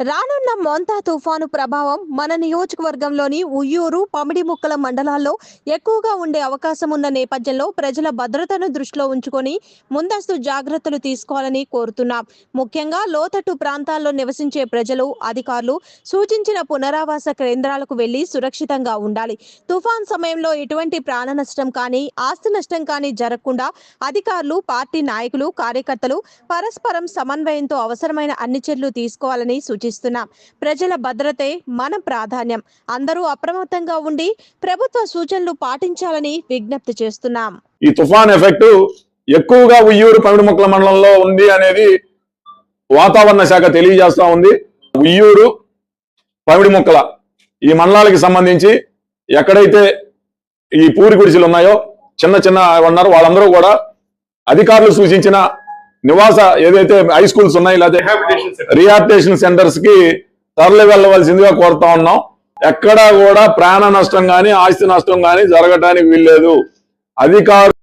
రానున్న మొంతా తుఫాను ప్రభావం మన నియోజకవర్గంలోని ఉయ్యూరు పమిడిముక్కల మండలాల్లో ఎక్కువగా ఉండే అవకాశం ఉన్న నేపథ్యంలో ప్రజల భద్రతను దృష్టిలో ఉంచుకొని ముందస్తు జాగ్రత్తలు తీసుకోవాలని కోరుతున్నాం. ముఖ్యంగా లోతట్టు ప్రాంతాల్లో నివసించే ప్రజలు అధికారులు సూచించిన పునరావాస కేంద్రాలకు వెళ్ళి సురక్షితంగా ఉండాలి. తుఫాన్ సమయంలో ఎటువంటి ప్రాణ నష్టం కానీ ఆస్తి నష్టం కానీ జరగకుండా అధికారులు పార్టీ నాయకులు కార్యకర్తలు పరస్పరం సమన్వయంతో అవసరమైన అన్ని చర్యలు తీసుకోవాలని సూచిస్తున్నాం ప్రజల భద్రతే మన ప్రాధాన్యం. అందరూ అప్రమత్తంగా ఉండి ప్రభుత్వ సూచనలు పాటించాలని విజ్ఞప్తి చేస్తున్నాం. ఈ తుఫాన్ ఎఫెక్ట్ ఎక్కువగా ఉయ్యూరు పమిడిముక్కల మండలంలో ఉంది అనేది వాతావరణ శాఖ తెలియజేస్తా ఉంది. ఉయ్యూరు పమిడిముక్కల ఈ మండలాలకి సంబంధించి ఎక్కడైతే ఈ పూరి గుడిసెలు ఉన్నాయో చిన్న చిన్న ఉన్నారు. వాళ్ళందరూ కూడా అధికారులు సూచించిన నివాస ఏదైతే హై స్కూల్స్ ఉన్నాయి లేకపోతే. రిహాబిటేషన్ సెంటర్స్కి తరలి వెళ్ళవలసిందిగా కోరుతా ఉన్నాం ఎక్కడా కూడా ప్రాణ నష్టం గాని ఆస్తి నష్టం గాని జరగటానికి వీల్లేదు అధికారులు